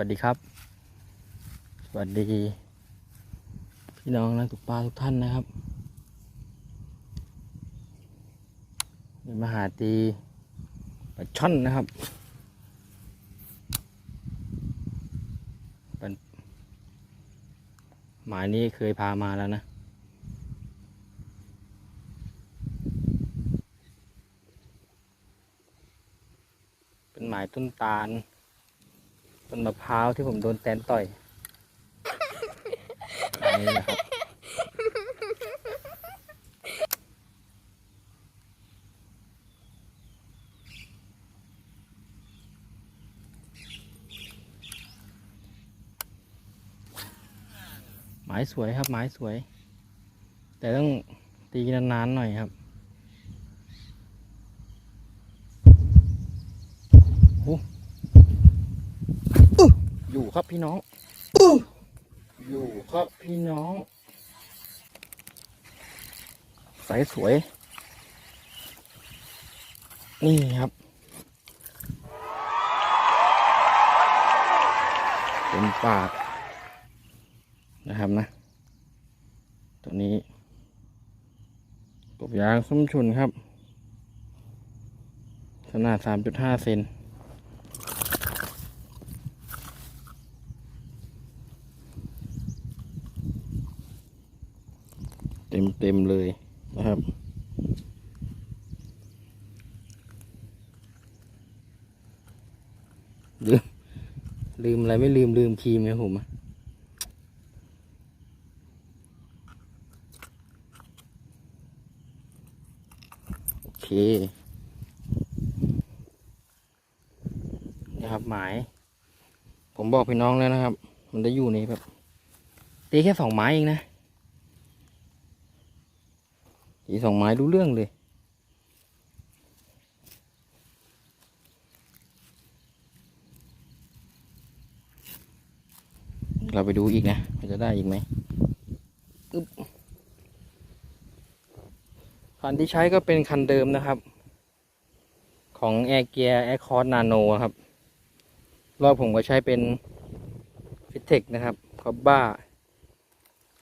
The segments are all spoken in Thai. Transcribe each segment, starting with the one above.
วัสดีครับ สวัสดี พี่น้องนักตกปลาทุกท่านนะครับนี่มหาตีปลาช่อนนะครับเป็นหมายนี้เคยพามาแล้วนะเป็นหมายต้นตาล ต้นมะพร้าวที่ผมโดนแตนต่อยอนนี้นะครับหมายสวยครับหมายสวย แต่ต้องตีนานๆหน่อยครับโอ้อยู่ ครับพี่น้องอยู่ครับพี่น้องสายสวย นี่ครับ เป็นปากนะครับนะ ตัวนี้กบยางส้มชุนครับขนาด 3.5 เซน เต็มเลยนะครับลืมลืมอะไรไม่ลืมลืมครีมไงผมโอเคนี่ครับหมาย ผมบอกพี่น้องแล้วนะครับ มันจะอยู่ในแบบตีแค่สองไม้เองนะ ตีสองไม้รู้เรื่องเลย เราไปดูอีกนะมันจะได้อีกไหมอึบคันที่ใช้ก็เป็นคันเดิมนะครับ ของ Air Gear Air c o r s Nano ครับ รอบผมก็ใช้เป็น f i t e c นะครับคอบบ้า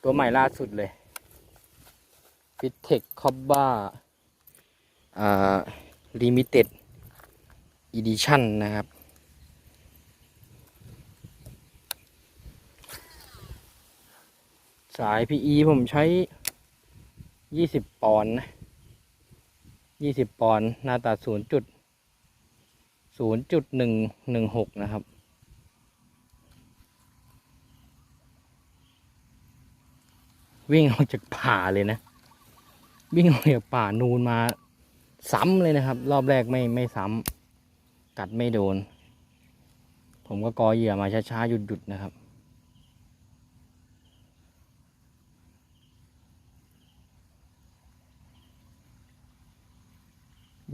ตัวใหม่ล่าสุดเลย ฟิตเทคคอบบ้าอ่าลิมิเต็ดอีดิชั่นนะครับ สาย PE ผมใช้ 20 ปอนด์นะ20 ปอนด์หน้าตัด0จุด0.116 นะครับ วิ่งออกจากป่าเลยนะ วิ่งออกจากป่านูนมาซ้ำเลยนะครับ รอบแรกไม่ไม่ซ้ำกัดไม่โดน ผมก็กอเหยื่อมาช้าๆหยุดๆนะครับ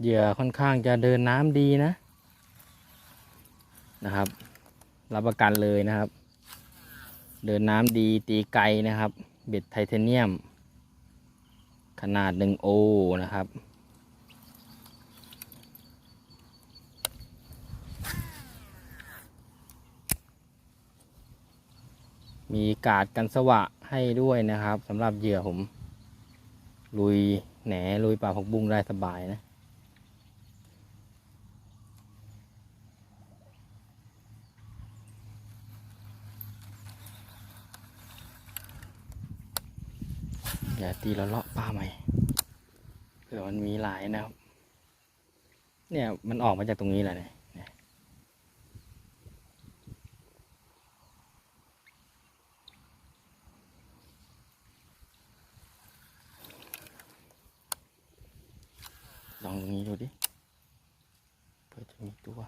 เหยื่อค่อนข้างจะเดินน้ำดีนะนะครับ รับประกันเลยนะครับ เดินน้ำดีตีไกลนะครับ เบ็ดไทเทเนียม ขนาด1โอนะครับ มีกาดกันสวะให้ด้วยนะครับสำหรับเหยื่อผม ลุยแหนลุยป่าผักบุ้งได้สบายนะอย่าตีเราเลาะาใหม่เผื่อมันมีหลายนะครับ เนี่ยมันออกมาจากตรงนี้แหละเนี่ยเนี่ยลองตรงนี้ดูดิเพื่อจะมีตัว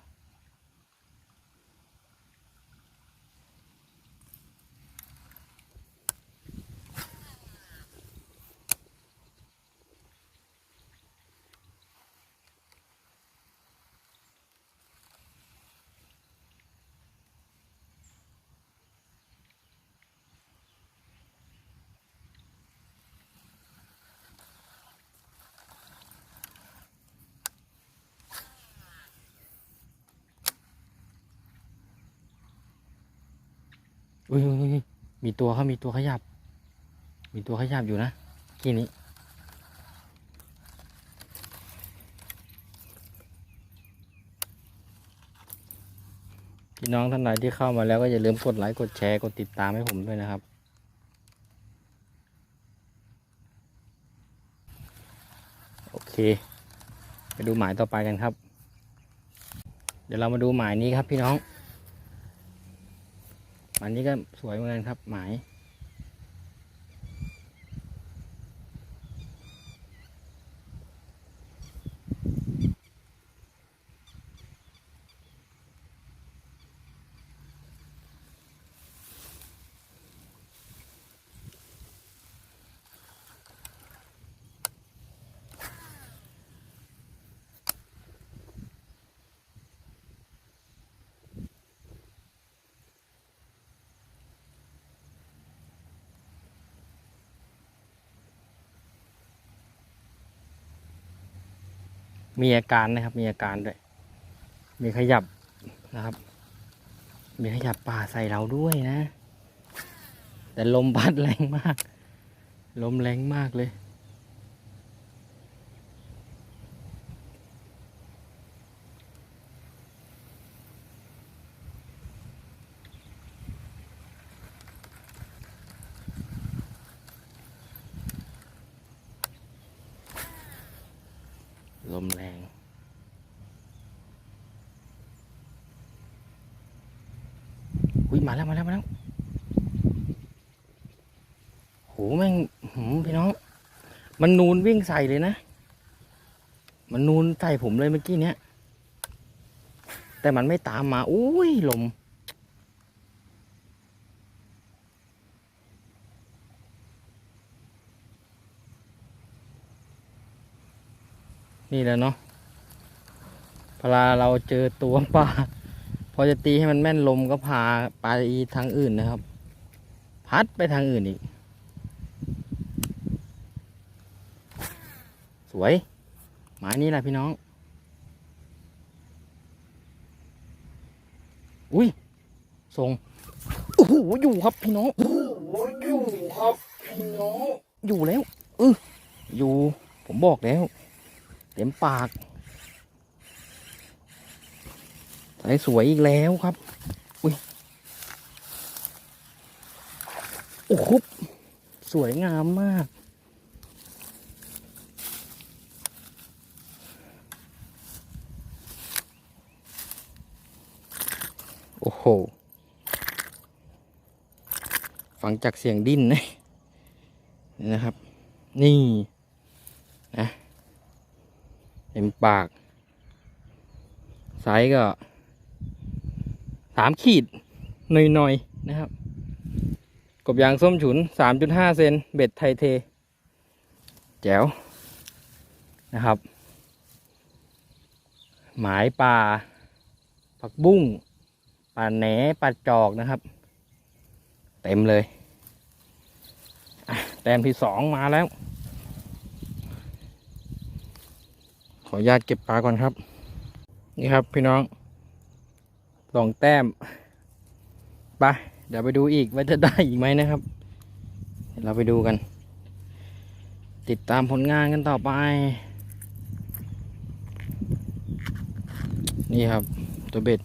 อุ้ยมีตัวครับมีตัวขยับ มีตัวขยับอยู่นะทีนี้พี่น้องท่านใดที่เข้ามาแล้วก็อย่าลืมกดไลค์กดแชร์กดติดตามให้ผมด้วยนะครับ โอเค ไปดูหมายต่อไปกันครับ เดี๋ยวเรามาดูหมายนี้ครับพี่น้อง อันนี้ก็สวยเหมือนกันครับหมาย มีอาการนะครับ มีอาการด้วย มีขยับนะครับ มีขยับป่าใส่เราด้วยนะ แต่ลมพัดแรงมาก ลมแรงมากเลย ลมแรงอุ้ยมาแล้วมาแล้วมาแล้วโหแม่งหืมพี่น้อง มันนูนวิ่งใส่เลยนะ มันนูนใส่ผมเลยเมื่อกี้เนี้ยแต่มันไม่ตามมา อุ้ยลม นี่แหละเนาะเวลาเราเจอตัวปลาพอจะตีให้มันแม่นลมก็พาไปทางอื่นนะครับ พัดไปทางอื่นอีก สวย หมายนี้แหละพี่น้อง อุ้ยส่งโอ้โหอยู่ครับพี่น้องโอ้โหอยู่ครับพี่น้อง อยู่แล้วเอออยู่ ผมบอกแล้ว เต็มปากสายสวยอีกแล้วครับ อุ้ย โอ้โหสวยงามมากโอ้โห ฟังจากเสียงดิ้นนะนี่นะครับ นี่ นะ เต็มปากไซส์ก็สามขีดหน่อยๆนะครับ กบยางส้มฉุนสามจุดห้าเซนเบ็ดไทเท แจ๋วนะครับ หมายปลาผักบุ้งปลาแหนปลาจอกนะครับ เต็มเลย แต้มที่สองมาแล้ว ข ออนุญาตเก็บปลาก่อนครับ นี่ครับพี่น้องสองแต้มไปเดี๋ยวไปดูอีกว่าจะได้อีกไหมนะครับ เราไปดูกัน ติดตามผลงานกันต่อไป นี่ครับตัวเบ็ด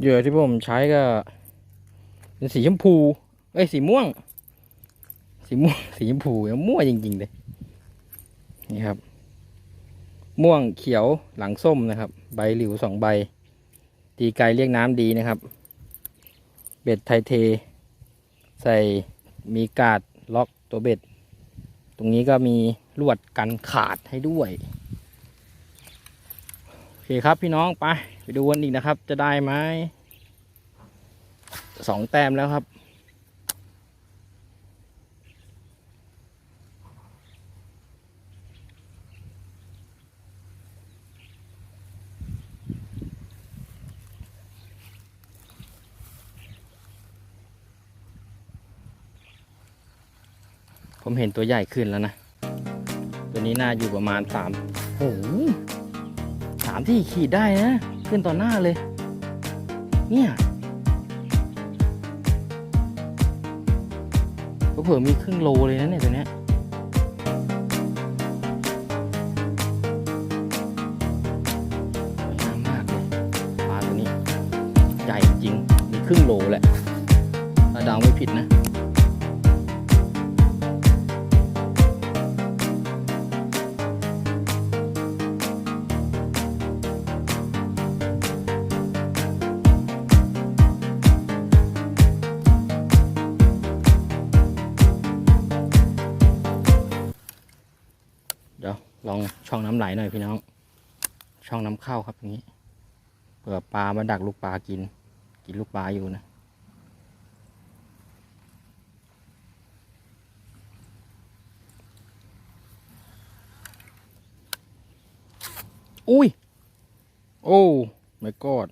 เหยื่อที่ผมใช้ก็เป็นสีชมพู เอ้ยสีม่วง สีม่วง สีชมพูยังม่วงจริงๆเลย นี่ครับ ม่วงเขียวหลังส้มนะครับ ใบหลิวสองใบ ตีไกลเรียกน้ำดีนะครับ เบ็ดไทยเท ใส่มีกาดล็อกตัวเบ็ด ตรงนี้ก็มีลวดกันขาดให้ด้วย โอเคครับพี่น้องไป ไปดูกันอีกนะครับ จะได้ไหมสองแต้มแล้วครับ ผมเห็นตัวใหญ่ขึ้นแล้วนะ ตัวนี้น่าอยู่ประมาณสามโอ้หสามที่ขีดได้นะ ขึ้นต่อหน้าเลย เนี่ยเผื่อมีครึ่งโลเลยนะเนี่ยตัวเนี้ยสวยงามมากเลยปลาตัวนี้ใหญ่จริงมีครึ่งโลแหละถ้าดาวไม่ผิดนะ ช่องน้ำไหลหน่อยพี่น้อง ช่องน้ำเข้าครับอย่างนี้เผื่อปลามาดักลูกปลากิน กินลูกปลาอยู่นะอุ้ย โอ้ไม่กอด